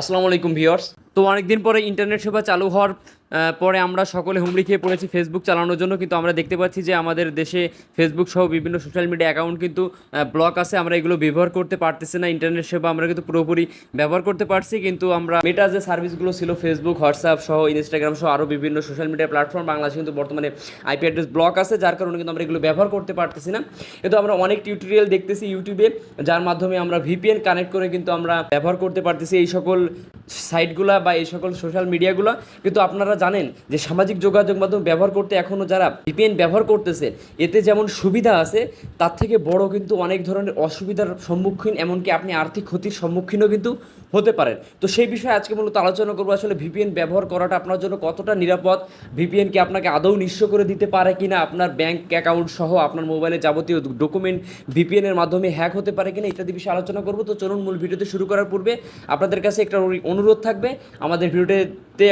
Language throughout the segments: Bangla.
আসসালামু আলাইকুম ভিউয়ার্স। তো অনেকদিন পরে ইন্টারনেট সেবা চালু হওয়ার পরে আমরা সকলে হুমড়ি খেয়ে পড়েছি ফেসবুক চালানোর জন্য, কিন্তু আমরা দেখতে পাচ্ছি যে আমাদের দেশে ফেসবুক সহ বিভিন্ন সোশ্যাল মিডিয়া অ্যাকাউন্ট কিন্তু ব্লক আছে। আমরা এগুলো ব্যবহার করতে পারতেছি না ইন্টারনেট সেবা আমরা কিন্তু পুরোপুরি ব্যবহার করতে পারছি, কিন্তু আমরা মেটা যে সার্ভিসগুলো ছিল ফেসবুক হোয়াটসঅ্যাপ সহ ইনস্টাগ্রাম সহ আরও বিভিন্ন সোশ্যাল মিডিয়া প্ল্যাটফর্ম বাংলাদেশে কিন্তু বর্তমানে আইপি অ্যাড্রেস ব্লক আছে, যার কারণে কিন্তু আমরা এগুলো ব্যবহার করতে পারতেছি না। কিন্তু আমরা অনেক টিউটোরিয়াল দেখতেছি ইউটিউবে যার মাধ্যমে আমরা ভিপিএন কানেক্ট করে কিন্তু আমরা ব্যবহার করতে পারতেছি এই সকল সাইটগুলা বা এই সকল সোশ্যাল মিডিয়াগুলো কিন্তু আপনারা জানেন যে সামাজিক যোগাযোগ মাধ্যম ব্যবহার করতে এখনও যারা ভিপিএন ব্যবহার করতেছে, এতে যেমন সুবিধা আছে, তার থেকে বড় কিন্তু অনেক ধরনের অসুবিধার সম্মুখীন, এমনকি আপনি আর্থিক ক্ষতির সম্মুখীনও কিন্তু হতে পারেন তো সেই বিষয়ে আজকে মূলত আলোচনা করব। আসলে ভিপিএন ব্যবহার করাটা আপনার জন্য কতটা নিরাপদ? ভিপিএন কি আপনাকে আদৌ নিঃস্ব করে দিতে পারে কি না আপনার ব্যাংক অ্যাকাউন্ট সহ আপনার মোবাইলে যাবতীয় ডকুমেন্ট ভিপিএনের মাধ্যমে হ্যাক হতে পারে কিনা ইত্যাদি বিষয়ে আলোচনা করব। তো চলুন মূল ভিডিওতে শুরু করার পূর্বে আপনাদের কাছে একটা অনুরোধ থাকবে। আমাদের ভিডিওতে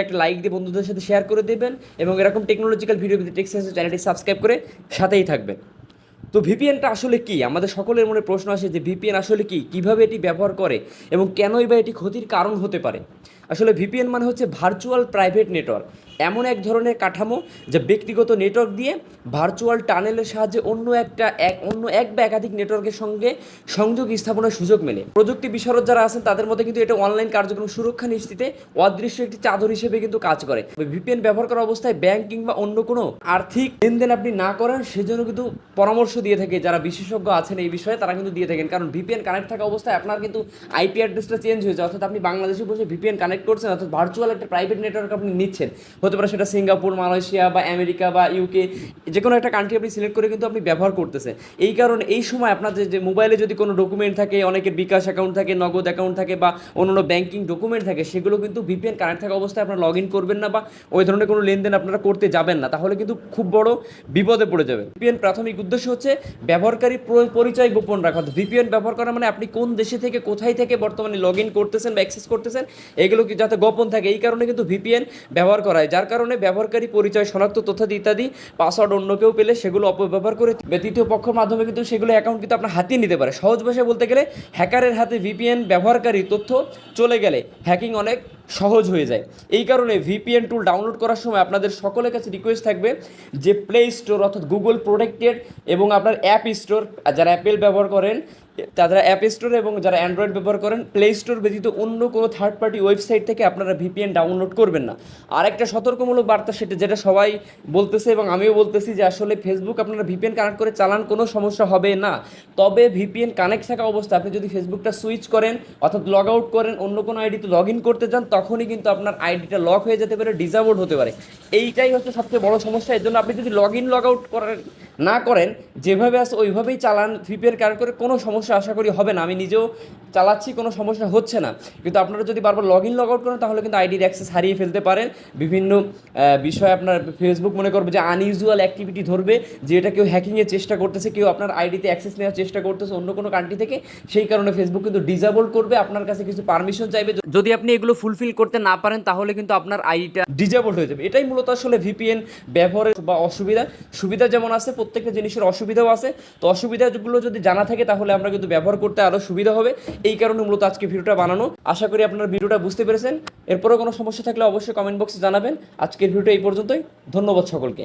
একটা লাইক দিয়ে বন্ধুদের সাথে শেয়ার করে দেবেন এবং এরকম টেকনোলজিক্যাল ভিডিও টেক্সেন্স চ্যানেলটি সাবস্ক্রাইব করে সাথেই থাকবেন। তো ভিপিএনটা আসলে কি? আমাদের সকলের মনে প্রশ্ন আসে যে ভিপিএন আসলে কি? কীভাবে এটি ব্যবহার করে? এবং কেনই বা এটি ক্ষতির কারণ হতে পারে? আসলে ভিপিএন মানে হচ্ছে ভার্চুয়াল প্রাইভেট নেটওয়ার্ক এমন এক ধরনের কাঠামো যা ব্যক্তিগত নেটওয়ার্ক দিয়ে ভার্চুয়াল টানেলের সাহায্যে অন্য একটা এক অন্য এক বা একাধিক নেটওয়ার্কের সঙ্গে সংযোগ স্থাপনের সুযোগ মেলে। প্রযুক্তি বিশারদ যারা আছেন, তাদের মধ্যে কিন্তু এটা অনলাইন কার্যক্রম সুরক্ষা নিশ্চিতে অদৃশ্য একটি চাদর হিসেবে কিন্তু কাজ করে। ভিপিএন ব্যবহার করা অবস্থায় ব্যাংক কিংবা অন্য কোনো আর্থিক লেনদেন আপনি না করেন সেজন্য কিন্তু পরামর্শ দিয়ে থাকে। যারা বিশেষজ্ঞ আছেন এই বিষয়ে, তারা কিন্তু দিয়ে থাকেন। কারণ ভিপিএন কানেক্ট থাকা অবস্থায় আপনার কিন্তু আইপি অ্যাড্রেসটা চেঞ্জ হয়ে যায়। অর্থাৎ আপনি বাংলাদেশে বসে ভিপিএন কানেক্ট করছেন, অর্থাৎ ভার্চুয়াল একটা প্রাইভেট নেটওয়ার্ক আপনি নিচ্ছেন। হতে পারে সেটা সিঙ্গাপুর, মালয়েশিয়া বা আমেরিকা বা ইউকে যে কোনো একটা কান্ট্রি আপনি সিলেক্ট করে কিন্তু আপনি ব্যবহার করতেছেন। এই কারণে এই সময় আপনার যে- মোবাইলে যদি কোনো ডকুমেন্ট থাকে, অনেকের বিকাশ অ্যাকাউন্ট থাকে, নগদ অ্যাকাউন্ট থাকে বা অন্যান্য ব্যাংকিং ডকুমেন্ট থাকে, সেগুলো কিন্তু ভিপিএন কানেক্ট থাকা অবস্থায় আপনারা লগ ইন করবেন না বা ওই ধরনের কোনো লেনদেন আপনারা করতে যাবেন না। তাহলে কিন্তু খুব বড় বিপদে পড়ে যাবেন। ভিপিএন প্রাথমিক উদ্দেশ্য হচ্ছে ব্যবহারকারী পরিচয় গোপন রাখা। ভিপিএন ব্যবহার করা মানে আপনি কোন দেশে থেকে, কোথায় থেকে বর্তমানে লগ ইন করতেছেন বা অ্যাক্সেস করতেছেন, এগুলো যাতে গোপন থাকে? এই কারণে কিন্তু ভিপিএন ব্যবহার করা হয়। যার কারণে ব্যবহারকারী পরিচয়, শনাক্ত, তথ্য ইত্যাদি পাসওয়ার্ড অন্য কেউ পেলে সেগুলো অপব্যবহার করে তৃতীয় পক্ষের মাধ্যমে কিন্তু সেগুলো অ্যাকাউন্ট কিন্তু আপনার হাতিয়ে নিতে পারে। সহজ ভাষায় বলতে গেলে হ্যাকারের হাতে ভিপিএন ব্যবহারকারী তথ্য চলে গেলে হ্যাকিং অনেক সহজ হয়ে যায়। এই কারণে ভিপিএন টুল ডাউনলোড করার সময় আপনাদের সকলের কাছে রিকোয়েস্ট থাকবে যে প্লে স্টোর অর্থাৎ গুগল প্রোটেক্টেড এবং আপনার অ্যাপ স্টোর যারা অ্যাপেল ব্যবহার করেন, তারা অ্যাপ স্টোর এবং যারা অ্যান্ড্রয়েড ব্যবহার করেন প্লে স্টোর ব্যতীত অন্য কোনো থার্ড পার্টি ওয়েবসাইট থেকে আপনারা ভিপিএন ডাউনলোড করবেন না। আর একটা সতর্কমূলক বার্তা সেটা যেটা সবাই বলতেছে এবং আমিও বলতেছি যে আসলে ফেসবুক আপনারা ভিপিএন কানেক্ট করে চালান কোনো সমস্যা হবে না। তবে ভিপিএন কানেক্ট থাকা অবস্থায় আপনি যদি ফেসবুকটা সুইচ করেন, অর্থাৎ লগ আউট করেন, অন্য কোনো আইডিতে লগ ইন করতে যান তখনই কিন্তু আপনার আইডিটা লক হয়ে যেতে পারে ডিজাবোর্ড হতে পারে। এইটাই হচ্ছে সবচেয়ে বড় সমস্যা। এর জন্য আপনি যদি লগ ইন লগ আউট করেন না করেন, যেভাবে আছে ওইভাবেই চালান ভিপিএন কানেক্ট করে কোনো সমস্যা আশা করি হবে না। আমি নিজেও চালাচ্ছি, কোনো সমস্যা হচ্ছে না। কিন্তু আপনারা যদি বারবার লগ ইন লগ আউট করেন, তাহলে কিন্তু আইডির অ্যাক্সেস হারিয়ে ফেলতে পারেন। বিভিন্ন বিষয়ে আপনার ফেসবুক মনে করবে যে আনইউজুয়াল অ্যাক্টিভিটি ধরবে যে এটা কেউ হ্যাকিংয়ের চেষ্টা করতেছে, কেউ আপনার আইডিতে অ্যাক্সেস নেওয়ার চেষ্টা করতেছে অন্য কোনো কান্ট্রি থেকে, সেই কারণে ফেসবুক কিন্তু ডিজাবল করবে, আপনার কাছে কিছু পারমিশন চাইবে। যদি আপনি এগুলো ফুলফিল করতে না পারেন, তাহলে কিন্তু আপনার আইডিটা ডিজাবল হয়ে যাবে। এটাই মূলত আসলে ভিপিএন ব্যবহারের বা অসুবিধা। সুবিধা যেমন আছে প্রত্যেকটা জিনিসের অসুবিধাও আছে। তো অসুবিধাগুলো যদি জানা থাকে, তাহলে আমরা কিন্তু ব্যবহার করতে আরও সুবিধা হবে। এই কারণে মূলত আজকে ভিডিওটা বানানো। আশা করি আপনারা ভিডিওটা বুঝতে পেরেছেন। এরপরেও কোনো সমস্যা থাকলে অবশ্যই কমেন্ট বক্সে জানাবেন। আজকের ভিডিওটা এই পর্যন্তই। ধন্যবাদ সকলকে।